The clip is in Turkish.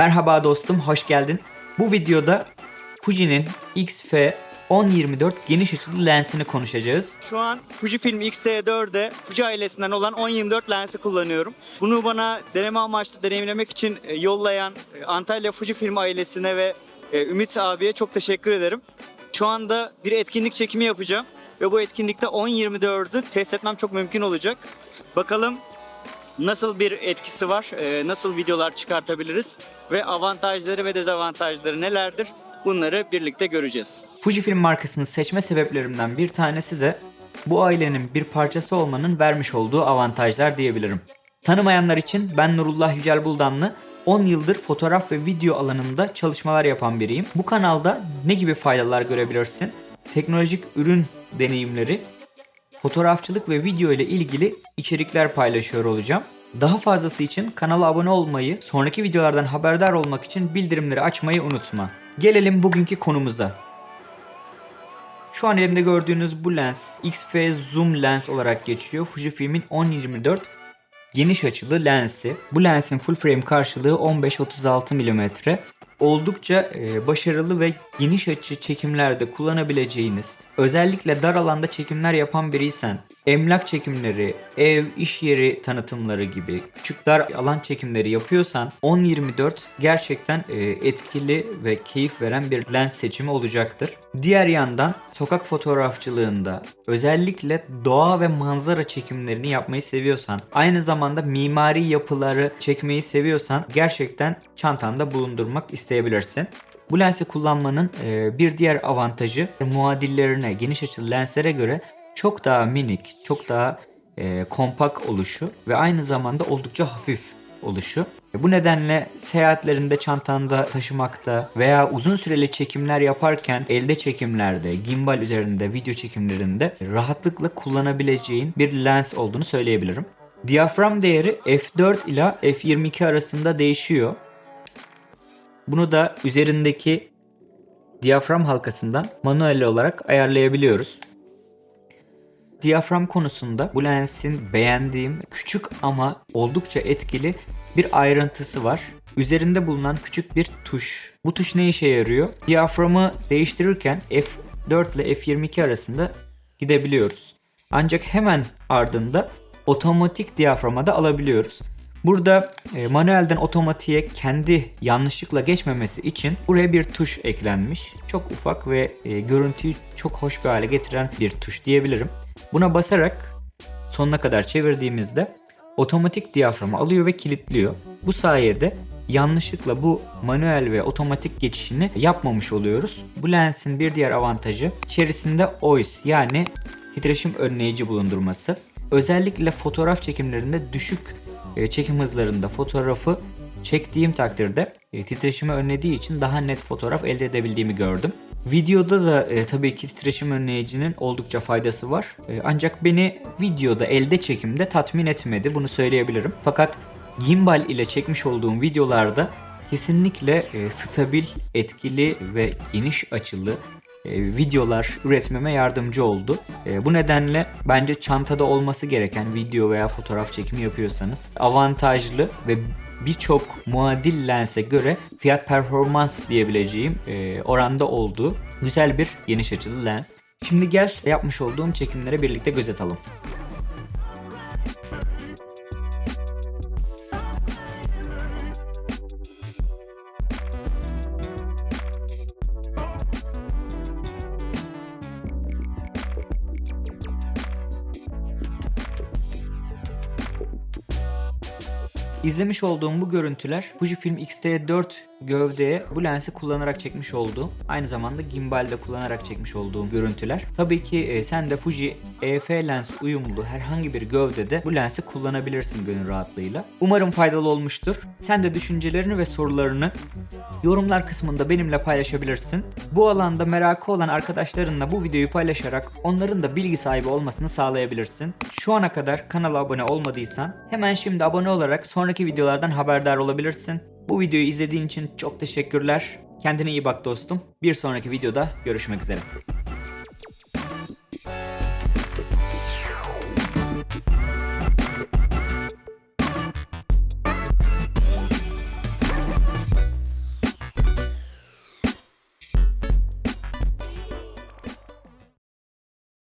Merhaba dostum, hoş geldin. Bu videoda Fuji'nin X-F 1024 geniş açılı lensini konuşacağız. Şu an Fujifilm X-T4'de Fuji ailesinden olan 10-24 lensi kullanıyorum. Bunu bana deneme amaçlı deneyimlemek için e, yollayan e, Antalya Fujifilm ailesine ve e, Ümit abiye çok teşekkür ederim. Şu anda bir etkinlik çekimi yapacağım ve bu etkinlikte 10-24'ü test etmem çok mümkün olacak. Bakalım nasıl bir etkisi var, e, nasıl videolar çıkartabiliriz ve avantajları ve dezavantajları nelerdir bunları birlikte göreceğiz. Fujifilm markasını seçme sebeplerimden bir tanesi de bu ailenin bir parçası olmanın vermiş olduğu avantajlar diyebilirim. Tanımayanlar için ben Nurullah Yücel Buldanlı 10 yıldır fotoğraf ve video alanında çalışmalar yapan biriyim. Bu kanalda ne gibi faydalar görebilirsin? Teknolojik ürün deneyimleri, fotoğrafçılık ve video ile ilgili içerikler paylaşıyor olacağım. Daha fazlası için kanala abone olmayı, sonraki videolardan haberdar olmak için bildirimleri açmayı unutma. Gelelim bugünkü konumuza. Şu an elimde gördüğünüz bu lens XF zoom lens olarak geçiyor. Fujifilm'in 10-24 geniş açılı lensi. Bu lensin full frame karşılığı 15-36 mm. Oldukça e, başarılı ve geniş açı çekimlerde kullanabileceğiniz, özellikle dar alanda çekimler yapan biriysen, emlak çekimleri, ev, iş yeri tanıtımları gibi küçük dar alan çekimleri yapıyorsan 10-24 gerçekten e, etkili ve keyif veren bir lens seçimi olacaktır. Diğer yandan sokak fotoğrafçılığında özellikle doğa ve manzara çekimlerini yapmayı seviyorsan, aynı zamanda mimari yapıları çekmeyi seviyorsan gerçekten çantanda bulundurmak isteyebilirsin. Bu lensi kullanmanın e, bir diğer avantajı muadillerine, geniş açılı lenslere göre çok daha minik, çok daha e, kompak oluşu ve aynı zamanda oldukça hafif oluşu. Bu nedenle seyahatlerinde çantanda taşımakta veya uzun süreli çekimler yaparken elde çekimlerde, gimbal üzerinde, video çekimlerinde rahatlıkla kullanabileceğin bir lens olduğunu söyleyebilirim. Diyafram değeri f4 ila f22 arasında değişiyor. Bunu da üzerindeki diyafram halkasından manuel olarak ayarlayabiliyoruz. Diyafram konusunda bu lensin beğendiğim küçük ama oldukça etkili bir ayrıntısı var. Üzerinde bulunan küçük bir tuş. Bu tuş ne işe yarıyor? Diyaframı değiştirirken F4 ile F22 arasında gidebiliyoruz. Ancak hemen ardında otomatik diyaframa da alabiliyoruz. Burada e, manuelden otomatiğe kendi yanlışlıkla geçmemesi için buraya bir tuş eklenmiş. Çok ufak ve e, görüntüyü çok hoş bir hale getiren bir tuş diyebilirim. Buna basarak sonuna kadar çevirdiğimizde otomatik diyaframı alıyor ve kilitliyor. Bu sayede yanlışlıkla bu manuel ve otomatik geçişini yapmamış oluyoruz. Bu lensin bir diğer avantajı içerisinde OIS yani titreşim önleyici bulundurması. Özellikle fotoğraf çekimlerinde düşük e, çekim hızlarında fotoğrafı çektiğim takdirde e, titreşimi önlediği için daha net fotoğraf elde edebildiğimi gördüm. Videoda da e, tabii ki titreşim önleyicinin oldukça faydası var. E, ancak beni videoda elde çekimde tatmin etmedi bunu söyleyebilirim. Fakat gimbal ile çekmiş olduğum videolarda kesinlikle e, stabil, etkili ve geniş açılı videolar üretmeme yardımcı oldu. E, bu nedenle bence çantada olması gereken video veya fotoğraf çekimi yapıyorsanız avantajlı ve birçok muadil lense göre fiyat performans diyebileceğim e, oranda olduğu güzel bir geniş açılı lens. Şimdi gel yapmış olduğum çekimlere birlikte göz atalım. İzlemiş olduğum bu görüntüler Fujifilm X-T4 gövdeye bu lensi kullanarak çekmiş olduğum, aynı zamanda gimbalde kullanarak çekmiş olduğum görüntüler. Tabii ki e, sen de Fuji EF lens uyumlu herhangi bir gövdede bu lensi kullanabilirsin gönül rahatlığıyla. Umarım faydalı olmuştur. Sen de düşüncelerini ve sorularını yorumlar kısmında benimle paylaşabilirsin. Bu alanda merakı olan arkadaşlarınla bu videoyu paylaşarak onların da bilgi sahibi olmasını sağlayabilirsin. Şu ana kadar kanala abone olmadıysan hemen şimdi abone olarak sonraki videolardan haberdar olabilirsin. Bu videoyu izlediğin için çok teşekkürler. Kendine iyi bak dostum. Bir sonraki videoda görüşmek üzere.